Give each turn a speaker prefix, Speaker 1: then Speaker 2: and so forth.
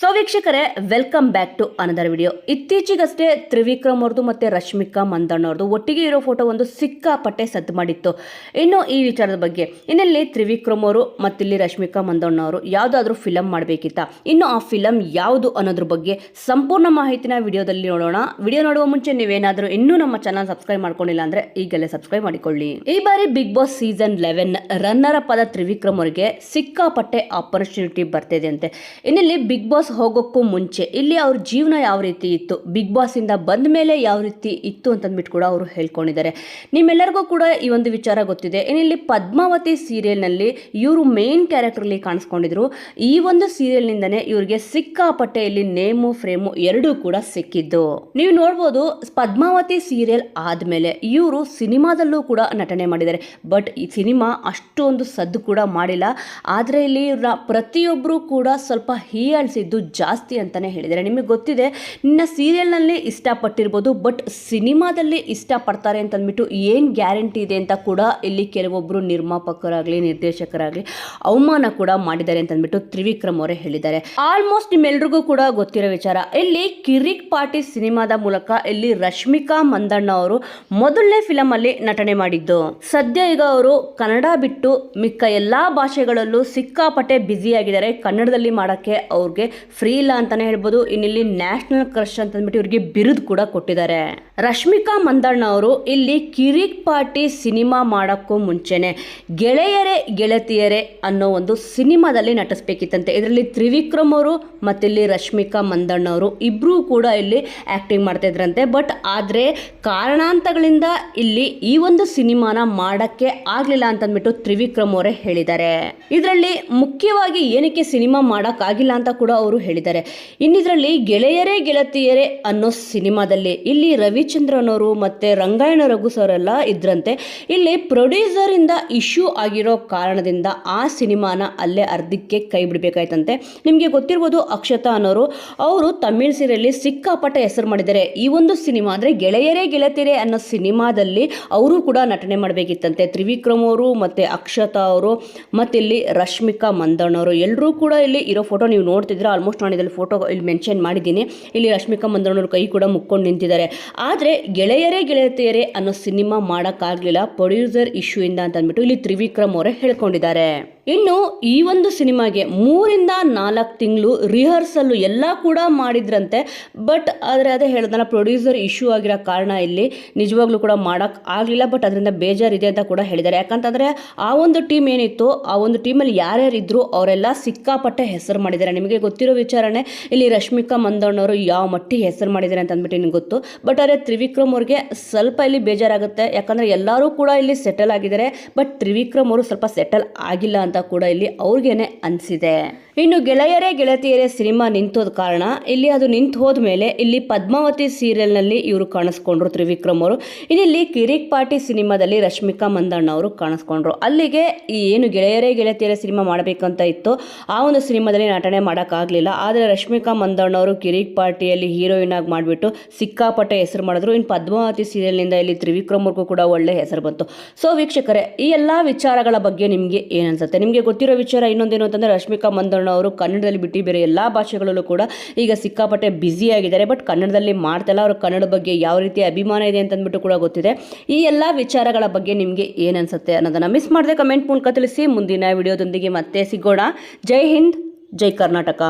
Speaker 1: So ವೀಕ್ಷಕರೇ welcome back to another video ಇತ್ತೀಚೆಗಷ್ಟೇ ತ್ರಿವಿಕ್ರಮ್ ಅವ್ರದ್ದು ಮತ್ತು ರಶ್ಮಿಕಾ ಮಂದಣ್ಣ ಅವ್ರದ್ದು ಒಟ್ಟಿಗೆ ಇರೋ ಫೋಟೋ ಒಂದು ಸಿಕ್ಕಾಪಟ್ಟೆ ಸದ್ದು ಮಾಡಿತ್ತು. ಇನ್ನು ಈ ವಿಚಾರದ ಬಗ್ಗೆ, ಇನ್ನಲ್ಲಿ ತ್ರಿವಿಕ್ರಮ್ ಅವರು ಮತ್ತಿಲ್ಲಿ ರಶ್ಮಿಕಾ ಮಂದಣ್ಣ ಅವರು ಯಾವುದಾದ್ರೂ ಫಿಲಮ್ ಮಾಡಬೇಕಿತ್ತ? ಇನ್ನು ಆ ಫಿಲಮ್ ಯಾವುದು ಅನ್ನೋದ್ರ ಬಗ್ಗೆ ಸಂಪೂರ್ಣ ಮಾಹಿತಿನ ವಿಡಿಯೋದಲ್ಲಿ ನೋಡೋಣ. ವಿಡಿಯೋ ನೋಡುವ ಮುಂಚೆ ನೀವೇನಾದರೂ ಇನ್ನೂ ನಮ್ಮ ಚಾನಲ್ ಸಬ್ಸ್ಕ್ರೈಬ್ ಮಾಡ್ಕೊಂಡಿಲ್ಲ ಅಂದ್ರೆ ಈಗಲೇ ಸಬ್ಸ್ಕ್ರೈಬ್ ಮಾಡಿಕೊಳ್ಳಿ. ಈ ಬಾರಿ Bigg Boss season eleven runner up ಆದ ತ್ರಿವಿಕ್ರಮ್ ಅವರಿಗೆ ಸಿಕ್ಕಾಪಟ್ಟೆ ಆಪರ್ಚುನಿಟಿ ಬರ್ತಿದೆ ಅಂತೆ. ಇನ್ನಲ್ಲಿ ಬಿಗ್ ಬಾಸ್ ಹೋಗೋಕ್ಕೂ ಮುಂಚೆ ಇಲ್ಲಿ ಅವ್ರ ಜೀವನ ಯಾವ ರೀತಿ ಇತ್ತು? ಬಿಗ್ ಬಾಸ್ ಇಂದ ಬಂದ ಮೇಲೆ ಯಾವ ರೀತಿ ಇತ್ತು ಅಂತಂದ್ಬಿಟ್ಟು ಕೂಡ ಅವರು ಹೇಳ್ಕೊಂಡಿದ್ದಾರೆ. ನಿಮ್ಮೆಲ್ಲರಿಗೂ ಕೂಡ ಈ ಒಂದು ವಿಚಾರ ಗೊತ್ತಿದೆ. ಏನಿಲ್ಲಿ ಪದ್ಮಾವತಿ ಸೀರಿಯಲ್ನಲ್ಲಿ ಇವರು ಮೇನ್ ಅಲ್ಲಿ ಕಾಣಿಸ್ಕೊಂಡಿದ್ರು. ಈ ಒಂದು ಸೀರಿಯಲ್ನಿಂದನೇ ಇವರಿಗೆ ಸಿಕ್ಕಾಪಟ್ಟೆ ಇಲ್ಲಿ ನೇಮು, ಫ್ರೇಮು ಎರಡೂ ಕೂಡ ಸಿಕ್ಕಿದ್ದು. ನೀವು ನೋಡ್ಬೋದು ಪದ್ಮಾವತಿ ಸೀರಿಯಲ್ ಆದಮೇಲೆ ಇವರು ಸಿನಿಮಾದಲ್ಲೂ ಕೂಡ ನಟನೆ ಮಾಡಿದ್ದಾರೆ. ಬಟ್ ಈ ಸಿನಿಮಾ ಅಷ್ಟೊಂದು ಸದ್ದು ಕೂಡ ಮಾಡಿಲ್ಲ. ಆದರೆ ಇಲ್ಲಿ ಪ್ರತಿಯೊಬ್ಬರು ಕೂಡ ಸ್ವಲ್ಪ ಹೀಯಾಳಿಸಿದ್ದು ಜಾಸ್ತಿ ಅಂತಲೇ ಹೇಳಿದ್ದಾರೆ. ನಿಮಗೆ ಗೊತ್ತಿದೆ, ನಿನ್ನ ಸೀರಿಯಲ್ನಲ್ಲಿ ಇಷ್ಟಪಟ್ಟಿರ್ಬೋದು, ಬಟ್ ಸಿನಿಮಾದಲ್ಲಿ ಇಷ್ಟಪಡ್ತಾರೆ ಅಂತಂದ್ಬಿಟ್ಟು ಏನು ಗ್ಯಾರಂಟಿ ಇದೆ ಅಂತ ಕೂಡ ಇಲ್ಲಿ ಕೆಲವೊಬ್ಬರು ನಿರ್ಮಾಪಕರಾಗಲಿ, ನಿರ್ದೇಶಕರಾಗಲಿ ಅವಮಾನ ಕೂಡ ಮಾಡಿದ್ದಾರೆ ಅಂತಂದ್ಬಿಟ್ಟು ತ್ರಿವಿಕ್ರಮ್ ಅವರೇ ಹೇಳಿದ್ದಾರೆ. ಆಲ್ಮೋಸ್ಟ್ ನಿಮ್ಮೆಲ್ರಿಗೂ ಕೂಡ ಗೊತ್ತಿರೋ ವಿಚಾರ, ಇಲ್ಲಿ ಕಿರಿಕ್ ಪಾರ್ಟಿ ಸಿನಿಮಾದ ಮೂಲಕ ಇಲ್ಲಿ ರಶ್ಮಿಕಾ ಮಂದಣ್ಣ ಅವರು ಮೊದಲನೇ ಫಿಲಮ್ ಅಲ್ಲಿ ನಟನೆ ಮಾಡಿದ್ದು. ಸದ್ಯ ಈಗ ಅವರು ಕನ್ನಡ ಬಿಟ್ಟು ಮಿಕ್ಕ ಎಲ್ಲಾ ಭಾಷೆಗಳಲ್ಲೂ ಸಿಕ್ಕಾಪಟ್ಟೆ ಬ್ಯುಸಿ ಆಗಿದ್ದಾರೆ ಕನ್ನಡದಲ್ಲಿ ಮಾಡೋಕ್ಕೆ ಅವ್ರಿಗೆ ಫ್ರೀ ಇಲ್ಲ ಅಂತಾನೆ ಹೇಳ್ಬೋದು. ಇನ್ನಿಲ್ಲಿ ನ್ಯಾಷನಲ್ ಕ್ರಶ್ ಅಂತಂದ್ಬಿಟ್ಟು ಇವರಿಗೆ ಬಿರುದು ಕೂಡ ಕೊಟ್ಟಿದ್ದಾರೆ. ರಶ್ಮಿಕಾ ಮಂದಣ್ಣ ಅವರು ಇಲ್ಲಿ ಕಿರಿಕ್ ಪಾರ್ಟಿ ಸಿನಿಮಾ ಮಾಡೋಕ್ಕೂ ಮುಂಚೆನೆ ಗೆಳೆಯರೇ ಗೆಳತಿಯರೇ ಅನ್ನೋ ಒಂದು ಸಿನಿಮಾದಲ್ಲಿ ನಟಿಸ್ಬೇಕಿತ್ತಂತೆ. ಇದರಲ್ಲಿ ತ್ರಿವಿಕ್ರಮ್ ಅವರು ಮತ್ತಿಲ್ಲಿ ರಶ್ಮಿಕಾ ಮಂದಣ್ಣ ಅವರು ಇಬ್ಬರೂ ಕೂಡ ಇಲ್ಲಿ ಆ್ಯಕ್ಟಿಂಗ್ ಮಾಡ್ತಿದ್ರಂತೆ ಬಟ್ ಆದರೆ ಕಾರಣಾಂತಗಳಿಂದ ಇಲ್ಲಿ ಈ ಒಂದು ಸಿನಿಮಾನ ಮಾಡೋಕ್ಕೆ ಆಗಲಿಲ್ಲ ಅಂತಂದ್ಬಿಟ್ಟು ತ್ರಿವಿಕ್ರಮ್ ಅವರೇ ಹೇಳಿದ್ದಾರೆ. ಇದರಲ್ಲಿ ಮುಖ್ಯವಾಗಿ ಏನಕ್ಕೆ ಸಿನಿಮಾ ಮಾಡೋಕ್ಕಾಗಿಲ್ಲ ಅಂತ ಕೂಡ ಅವರು ಹೇಳಿದ್ದಾರೆ. ಇನ್ನಿದರಲ್ಲಿ ಗೆಳೆಯರೇ ಗೆಳತಿಯರೇ ಅನ್ನೋ ಸಿನಿಮಾದಲ್ಲಿ ಇಲ್ಲಿ ರವಿಚಂದ್ರನವರು ಮತ್ತೆ ರಂಗಾಯಣ ರಘು ಸರ್ ಎಲ್ಲ ಇದ್ರಂತೆ. ಇಲ್ಲಿ ಪ್ರೊಡ್ಯೂಸರ್ ಇಂದ ಇಶ್ಯೂ ಆಗಿರೋ ಕಾರಣದಿಂದ ಆ ಸಿನಿಮಾನ ಅಲ್ಲೇ ಅರ್ಧಕ್ಕೆ ಕೈ ಬಿಡಬೇಕಾಯ್ತಂತೆ. ನಿಮಗೆ ಗೊತ್ತಿರ್ಬೋದು ಅಕ್ಷತಾ ಅನ್ನೋರು, ಅವರು ತಮಿಳ್ ಸೀರೆಯಲ್ಲಿ ಸಿಕ್ಕಾಪಟ್ಟೆ ಹೆಸರು ಮಾಡಿದ್ದಾರೆ. ಈ ಒಂದು ಸಿನಿಮಾ ಅಂದರೆ ಗೆಳೆಯರೇ ಗೆಳತಿಯರೇ ಅನ್ನೋ ಸಿನಿಮಾದಲ್ಲಿ ಅವರು ಕೂಡ ನಟನೆ ಮಾಡಬೇಕಿತ್ತಂತೆ. ತ್ರಿವಿಕ್ರಮ್ ಅವರು ಮತ್ತು ಅಕ್ಷತಾ ಅವರು, ಮತ್ತಿಲ್ಲಿ ರಶ್ಮಿಕಾ ಮಂದಣ್ಣವರು ಎಲ್ಲರೂ ಕೂಡ ಇಲ್ಲಿ ಇರೋ ಫೋಟೋ ನೀವು ನೋಡ್ತಿದ್ರೆ ಆಲ್ಮೋಸ್ಟ್ ನಾನು ಇದರಲ್ಲಿ ಫೋಟೋ ಇಲ್ಲಿ ಮೆನ್ಷನ್ ಮಾಡಿದ್ದೀನಿ. ಇಲ್ಲಿ ರಶ್ಮಿಕಾ ಮಂದಣ್ಣವ್ರ ಕೈ ಕೂಡ ಮುಕ್ಕೊಂಡು ನಿಂತಿದ್ದಾರೆ. ಆದರೆ ಗೆಳೆಯರೇ ಗೆಳೆಯತೆಯರೇ ಅನ್ನೋ ಸಿನಿಮಾ ಮಾಡೋಕ್ಕಾಗಲಿಲ್ಲ. ಪ್ರೊಡ್ಯೂಸರ್ ಇಶ್ಯೂ ಇಂದ ಅಂತ ಅಂದ್ಬಿಟ್ಟು ಇಲ್ಲಿ ತ್ರಿವಿಕ್ರಮ್ ಅವರೇ ಹೇಳ್ಕೊಂಡಿದ್ದಾರೆ. ಇನ್ನು ಈ ಒಂದು ಸಿನಿಮಾಗೆ ಮೂರಿಂದ ನಾಲ್ಕು ತಿಂಗಳು ರಿಹರ್ಸಲ್ಲು ಎಲ್ಲ ಕೂಡ ಮಾಡಿದ್ರಂತೆ. ಬಟ್ ಆದರೆ ಅದೇ ಹೇಳಿದ್ನಲ್ಲ ಪ್ರೊಡ್ಯೂಸರ್ ಇಶ್ಯೂ ಆಗಿರೋ ಕಾರಣ ಇಲ್ಲಿ ನಿಜವಾಗ್ಲೂ ಕೂಡ ಮಾಡೋಕ್ಕೆ ಆಗಲಿಲ್ಲ. ಬಟ್ ಅದರಿಂದ ಬೇಜಾರಿದೆ ಅಂತ ಕೂಡ ಹೇಳಿದ್ದಾರೆ. ಯಾಕಂತಂದರೆ ಆ ಒಂದು ಟೀಮ್ ಏನಿತ್ತು, ಆ ಒಂದು ಟೀಮಲ್ಲಿ ಯಾರ್ಯಾರು ಅವರೆಲ್ಲ ಸಿಕ್ಕಾಪಟ್ಟೆ ಹೆಸರು ಮಾಡಿದ್ದಾರೆ. ನಿಮಗೆ ಗೊತ್ತಿರೋ ವಿಚಾರಣೆ, ಇಲ್ಲಿ ರಶ್ಮಿಕಾ ಮಂದಣ್ಣವರು ಯಾವ ಮಟ್ಟಿಗೆ ಹೆಸರು ಮಾಡಿದ್ದಾರೆ ಅಂತ ಅಂದ್ಬಿಟ್ಟು ನಿಮ್ಗೆ ಗೊತ್ತು. ಬಟ್ ಆದರೆ ತ್ರಿವಿಕ್ರಮ್ ಅವ್ರಿಗೆ ಸ್ವಲ್ಪ ಇಲ್ಲಿ ಬೇಜಾರಾಗುತ್ತೆ. ಯಾಕಂದರೆ ಎಲ್ಲರೂ ಕೂಡ ಇಲ್ಲಿ ಸೆಟಲ್ ಆಗಿದ್ದಾರೆ. ಬಟ್ ತ್ರಿವಿಕ್ರಮ್ ಅವರು ಸ್ವಲ್ಪ ಸೆಟಲ್ ಆಗಿಲ್ಲ ಅಂತ ಕೂಡ ಇಲ್ಲಿ ಅವ್ರಿಗೇನೆ ಅನಿಸಿದೆ. ಇನ್ನು ಗೆಳೆಯರೇ ಗೆಳತಿಯರೇ ಸಿನಿಮಾ ನಿಂತೋದ ಕಾರಣ ಇಲ್ಲಿ ಅದು ನಿಂತು ಹೋದ್ಮೇಲೆ ಇಲ್ಲಿ ಪದ್ಮಾವತಿ ಸೀರಿಯಲ್ನಲ್ಲಿ ಇವರು ಕಾಣಿಸ್ಕೊಂಡ್ರು ತ್ರಿವಿಕ್ರಮ್ ಅವರು. ಇನ್ನಿಲ್ಲಿ ಕಿರಿಕ್ ಪಾರ್ಟಿ ಸಿನಿಮಾದಲ್ಲಿ ರಶ್ಮಿಕಾ ಮಂದಣ್ಣ ಅವರು ಕಾಣಿಸ್ಕೊಂಡ್ರು. ಅಲ್ಲಿಗೆ ಈ ಏನು ಗೆಳೆಯರೇ ಗೆಳತಿಯರೇ ಸಿನಿಮಾ ಮಾಡಬೇಕಂತ ಇತ್ತು ಆ ಒಂದು ಸಿನಿಮಾದಲ್ಲಿ ನಟನೆ ಮಾಡೋಕ್ಕಾಗಲಿಲ್ಲ. ಆದರೆ ರಶ್ಮಿಕಾ ಮಂದಣ್ಣ ಅವರು ಕಿರಿಕ್ ಪಾರ್ಟಿಯಲ್ಲಿ ಹೀರೋಯಿನ್ ಆಗಿ ಮಾಡಿಬಿಟ್ಟು ಸಿಕ್ಕಾಪಟ್ಟೆ ಹೆಸರು ಮಾಡಿದ್ರು. ಇನ್ನು ಪದ್ಮಾವತಿ ಸೀರಿಯಲ್ನಿಂದ ಇಲ್ಲಿ ತ್ರಿವಿಕ್ರಮ್ ಅವ್ರಿಗೂ ಕೂಡ ಒಳ್ಳೆ ಹೆಸರು ಬಂತು. ಸೊ ವೀಕ್ಷಕರೇ, ಈ ಎಲ್ಲ ವಿಚಾರಗಳ ಬಗ್ಗೆ ನಿಮಗೆ ಏನನ್ಸುತ್ತೆ ನಿಮಗೆ ಗೊತ್ತಿರೋ ವಿಚಾರ ಇನ್ನೊಂದೇನು ಅಂತಂದರೆ ರಶ್ಮಿಕಾ ಮಂದಣ್ಣ ಅವರು ಕನ್ನಡದಲ್ಲಿ ಬಿಟ್ಟು ಬೇರೆ ಎಲ್ಲ ಭಾಷೆಗಳಲ್ಲೂ ಕೂಡ ಈಗ ಸಿಕ್ಕಾಪಟ್ಟೆ ಬ್ಯುಸಿ ಆಗಿದ್ದಾರೆ. ಬಟ್ ಕನ್ನಡದಲ್ಲಿ ಮಾಡ್ತಲ್ಲ ಅವರು ಕನ್ನಡ ಬಗ್ಗೆ ಯಾವ ರೀತಿ ಅಭಿಮಾನ ಇದೆ ಅಂತಂದ್ಬಿಟ್ಟು ಕೂಡ ಗೊತ್ತಿದೆ. ಈ ಎಲ್ಲ ವಿಚಾರಗಳ ಬಗ್ಗೆ ನಿಮಗೆ ಏನು ಅನ್ಸುತ್ತೆ ಅನ್ನೋದನ್ನು ಮಿಸ್ ಮಾಡದೆ ಕಮೆಂಟ್ ಮೂಲಕ ತಿಳಿಸಿ. ಮುಂದಿನ ವಿಡಿಯೋದೊಂದಿಗೆ ಮತ್ತೆ ಸಿಗೋಣ. ಜೈ ಹಿಂದ್, ಜೈ ಕರ್ನಾಟಕ.